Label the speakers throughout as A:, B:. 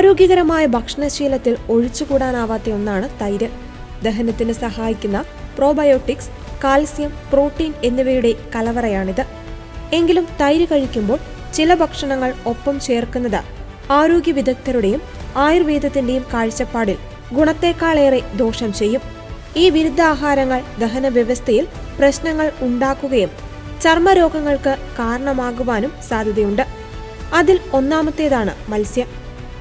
A: ആരോഗ്യകരമായ ഭക്ഷണശീലത്തിൽ ഒഴിച്ചുകൂടാനാവാത്ത ഒന്നാണ് തൈര്. ദഹനത്തിന് സഹായിക്കുന്ന പ്രോബയോട്ടിക്സ് കാൽസ്യം പ്രോട്ടീൻ എന്നിവയുടെ കലവറയാണിത്. എങ്കിലും തൈര് കഴിക്കുമ്പോൾ ചില ഭക്ഷണങ്ങൾ ഒപ്പം ചേർക്കുന്നത് ആരോഗ്യ വിദഗ്ധരുടെയും ആയുർവേദത്തിന്റെയും കാഴ്ചപ്പാടിൽ ഗുണത്തെക്കാളേറെ ദോഷം ചെയ്യും. ഈ വിരുദ്ധാഹാരങ്ങൾ ദഹന വ്യവസ്ഥയിൽ പ്രശ്നങ്ങൾ ഉണ്ടാക്കുകയും ചർമ്മരോഗങ്ങൾക്ക് കാരണമാകുവാനും സാധ്യതയുണ്ട്. അതിൽ ഒന്നാമത്തേതാണ് മത്സ്യം.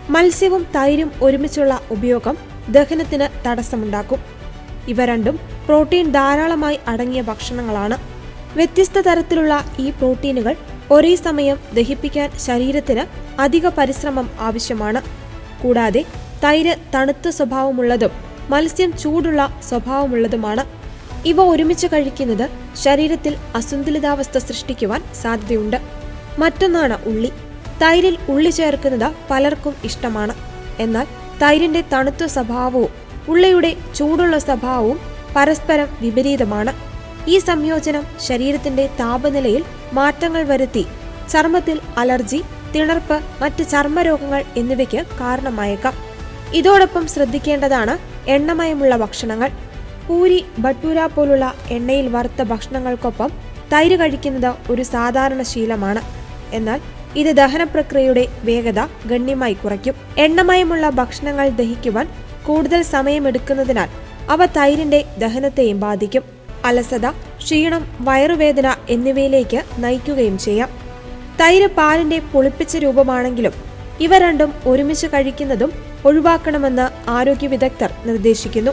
A: മത്സ്യവും തൈരും ഒരുമിച്ചുള്ള ഉപയോഗം ദഹനത്തിന് തടസ്സമുണ്ടാക്കും. ഇവ രണ്ടും പ്രോട്ടീൻ ധാരാളമായി അടങ്ങിയ ഭക്ഷണങ്ങളാണ്. വ്യത്യസ്ത തരത്തിലുള്ള ഈ പ്രോട്ടീനുകൾ ഒരേ സമയം ദഹിപ്പിക്കാൻ ശരീരത്തിന് അധിക പരിശ്രമം ആവശ്യമാണ്. കൂടാതെ തൈര് തണുത്ത സ്വഭാവമുള്ളതും മത്സ്യം ചൂടുള്ള സ്വഭാവമുള്ളതുമാണ്. ഇവ ഒരുമിച്ച് കഴിക്കുന്നത് ശരീരത്തിൽ അസന്തുലിതാവസ്ഥ സൃഷ്ടിക്കുവാൻ സാധ്യതയുണ്ട്. മറ്റൊന്നാണ് ഉള്ളി. തൈരിൽ ഉള്ളി ചേർക്കുന്നത് പലർക്കും ഇഷ്ടമാണ്. എന്നാൽ തൈരിന്റെ തണുത്ത സ്വഭാവവും ഉള്ളിയുടെ ചൂടുള്ള സ്വഭാവവും പരസ്പരം വിപരീതമാണ്. ഈ സംയോജനം ശരീരത്തിന്റെ താപനിലയിൽ മാറ്റങ്ങൾ വരുത്തി ചർമ്മത്തിൽ അലർജി തിണർപ്പ് മറ്റ് ചർമ്മരോഗങ്ങൾ എന്നിവയ്ക്ക് കാരണമായേക്കാം. ഇതോടൊപ്പം ശ്രദ്ധിക്കേണ്ടതാണ് എണ്ണമയമുള്ള ഭക്ഷണങ്ങൾ. പൂരി ഭട്ടൂര പോലുള്ള എണ്ണയിൽ വറുത്ത ഭക്ഷണങ്ങൾക്കൊപ്പം തൈര് കഴിക്കുന്നത് ഒരു സാധാരണ ശീലമാണ്. എന്നാൽ ഇത് ദഹന പ്രക്രിയയുടെ വേഗത ഗണ്യമായി കുറയ്ക്കും. എണ്ണമയമുള്ള ഭക്ഷണങ്ങൾ ദഹിക്കുവാൻ കൂടുതൽ സമയമെടുക്കുന്നതിനാൽ അവ തൈരിന്റെ ദഹനത്തെയും ബാധിക്കും. അലസത ക്ഷീണം വയറുവേദന എന്നിവയിലേക്ക് നയിക്കുകയും ചെയ്യാം. തൈര് പാലിന്റെ പുളിപ്പിച്ച രൂപമാണെങ്കിലും ഇവ രണ്ടും ഒരുമിച്ച് കഴിക്കുന്നതും ഒഴിവാക്കണമെന്ന് ആരോഗ്യ വിദഗ്ധർ നിർദ്ദേശിക്കുന്നു.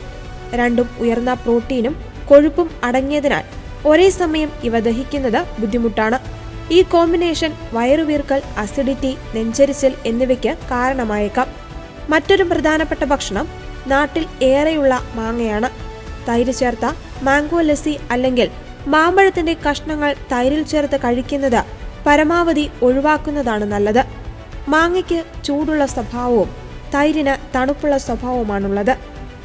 A: രണ്ടും ഉയർന്ന പ്രോട്ടീനും കൊഴുപ്പും അടങ്ങിയതിനാൽ ഒരേ സമയം ഇവ ദഹിക്കുന്നത് ബുദ്ധിമുട്ടാണ്. ഈ കോമ്പിനേഷൻ വയറുവീർക്കൽ അസിഡിറ്റി നെഞ്ചരിച്ചിൽ എന്നിവയ്ക്ക് കാരണമായേക്കാം. മറ്റൊരു പ്രധാനപ്പെട്ട ഭക്ഷണം നാട്ടിൽ ഏറെയുള്ള മാങ്ങയാണ്. തൈര് ചേർത്ത മാംഗോ ലസ്സി അല്ലെങ്കിൽ മാമ്പഴത്തിന്റെ കഷ്ണങ്ങൾ തൈരിൽ ചേർത്ത് കഴിക്കുന്നത് പരമാവധി ഒഴിവാക്കുന്നതാണ് നല്ലത്. മാങ്ങയ്ക്ക് ചൂടുള്ള സ്വഭാവവും തൈരിന് തണുപ്പുള്ള സ്വഭാവവുമാണുള്ളത്.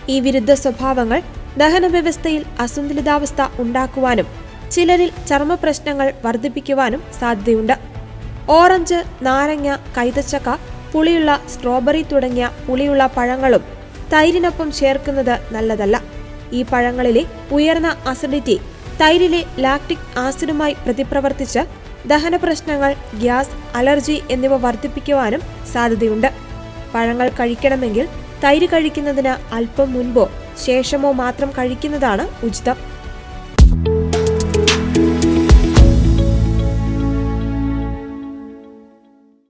A: ഈ വിരുദ്ധ സ്വഭാവങ്ങൾ ദഹന വ്യവസ്ഥയിൽ അസന്തുലിതാവസ്ഥ ഉണ്ടാക്കുവാനും ചിലരിൽ ചർമ്മ പ്രശ്നങ്ങൾ വർദ്ധിപ്പിക്കുവാനും സാധ്യതയുണ്ട്. ഓറഞ്ച് നാരങ്ങ കൈതച്ചക്ക പുളിയുള്ള സ്ട്രോബെറി തുടങ്ങിയ പുളിയുള്ള പഴങ്ങളും തൈരിനൊപ്പം ചേർക്കുന്നത് നല്ലതല്ല. ഈ പഴങ്ങളിലെ ഉയർന്ന അസിഡിറ്റി തൈരിലെ ലാക്ടിക് ആസിഡുമായി പ്രതിപ്രവർത്തിച്ച് ദഹന പ്രശ്നങ്ങൾ ഗ്യാസ് അലർജി എന്നിവ വർദ്ധിപ്പിക്കുവാനും സാധ്യതയുണ്ട്. പഴങ്ങൾ കഴിക്കണമെങ്കിൽ തൈര് കഴിക്കുന്നതിന് അല്പം മുൻപോ ശേഷമോ മാത്രം കഴിക്കുന്നതാണ് ഉചിതം.